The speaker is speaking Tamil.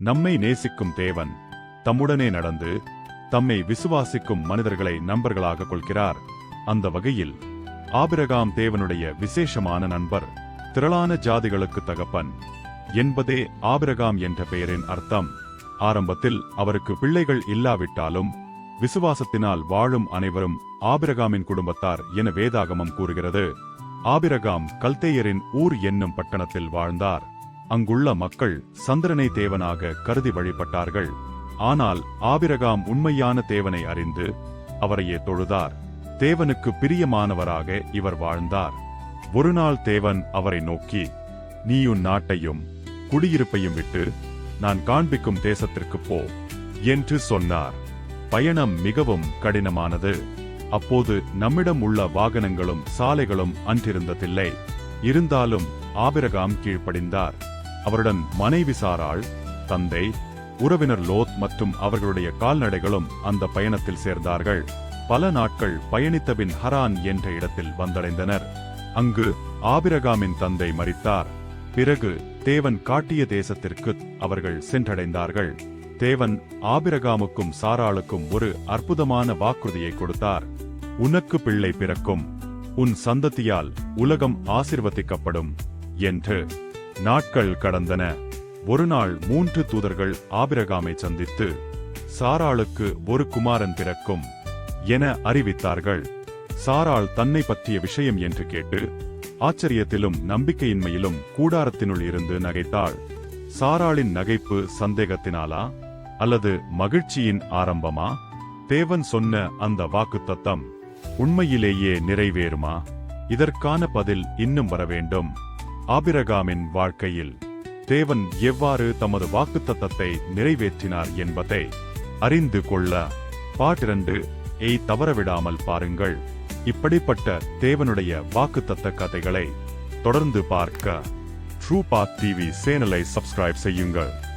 நம்மை நேசிக்கும் தேவன் தம்முடனே நடந்து தம்மை விசுவாசிக்கும் மனிதர்களை நண்பர்களாக கொள்கிறார். அந்த வகையில் ஆபிரகாம் தேவனுடைய விசேஷமான நண்பர் திரளான ஜாதிகளுக்கு தகப்பன் என்பதே ஆபிரகாம் என்ற பெயரின் அர்த்தம். ஆரம்பத்தில் அவருக்கு பிள்ளைகள் இல்லாவிட்டாலும் விசுவாசத்தினால் வாழும் அனைவரும் ஆபிரகாமின் குடும்பத்தார் என வேதாகமம் கூறுகிறது. ஆபிரகாம் கல்தேயரின் ஊர் என்னும் பட்டணத்தில் வாழ்ந்தார். அங்குள்ள மக்கள் சந்திரனை தேவனாக கருதி வழிபட்டார்கள். ஆனால் ஆபிரகாம் உண்மையான தேவனை அறிந்து அவரையே தொழுதார். தேவனுக்கு பிரியமானவராக இவர் வாழ்ந்தார். ஒருநாள் தேவன் அவரை நோக்கி நீ உன் நாட்டையும் குடியிருப்பையும் விட்டு நான் காண்பிக்கும் தேசத்திற்கு போ என்று சொன்னார். பயணம் மிகவும் கடினமானது. அப்போது நம்மிடம் உள்ள வாகனங்களும் சாலைகளும் அன்றிருந்ததில்லை. இருந்தாலும் ஆபிரகாம் கீழ்ப்படிந்தார். அவருடன் மனைவி சாராள் தந்தை உறவினர் லோத் மற்றும் அவர்களுடைய கால்நடைகளும் அந்த பயணத்தில் சேர்ந்தார்கள். பல நாட்கள் பயணித்தபின் ஹரான் என்ற இடத்தில் வந்தடைந்தனர். அங்கு ஆபிரகாமின் தந்தை மறித்தார் பிறகு தேவன் காட்டிய தேசத்திற்கு அவர்கள் சென்றடைந்தார்கள். தேவன் ஆபிரகாமுக்கும் சாராளுக்கும் ஒரு அற்புதமான வாக்குறுதியை கொடுத்தார். உனக்கு பிள்ளை பிறக்கும். உன் சந்ததியால் உலகம் ஆசிர்வதிக்கப்படும் என்று நாட்கள் கடந்தன. ஒருநாள் மூன்று தூதர்கள் ஆபிரகாமை சந்தித்து சாராளுக்கு ஒரு குமாரன் பிறக்கும் என அறிவித்தார்கள். சாராள் தன்னை பற்றிய விஷயம் என்று கேட்டு ஆச்சரியத்திலும் நம்பிக்கையின்மையிலும் கூடாரத்தினுள் இருந்து நகைத்தாள். சாராளின் நகைப்பு சந்தேகத்தினாலா? அல்லது மகிழ்ச்சியின் ஆரம்பமா? தேவன் சொன்ன அந்த வாக்குத்தத்தம் உண்மையிலேயே நிறைவேறுமா? இதற்கான பதில் இன்னும் வர வேண்டும் ஆபிரகாமின் வாழ்க்கையில் தேவன் எவ்வாறு தமது வாக்குத்தத்தத்தை நிறைவேற்றினார் என்பதை அறிந்து கொள்ள பாட்டிரண்டு எய் தவறவிடாமல் பாருங்கள். இப்படிப்பட்ட தேவனுடைய வாக்குத்தத்த கதைகளை தொடர்ந்து பார்க்க ட்ரூ பாத் டிவி சேனலை சப்ஸ்கிரைப் செய்யுங்கள்.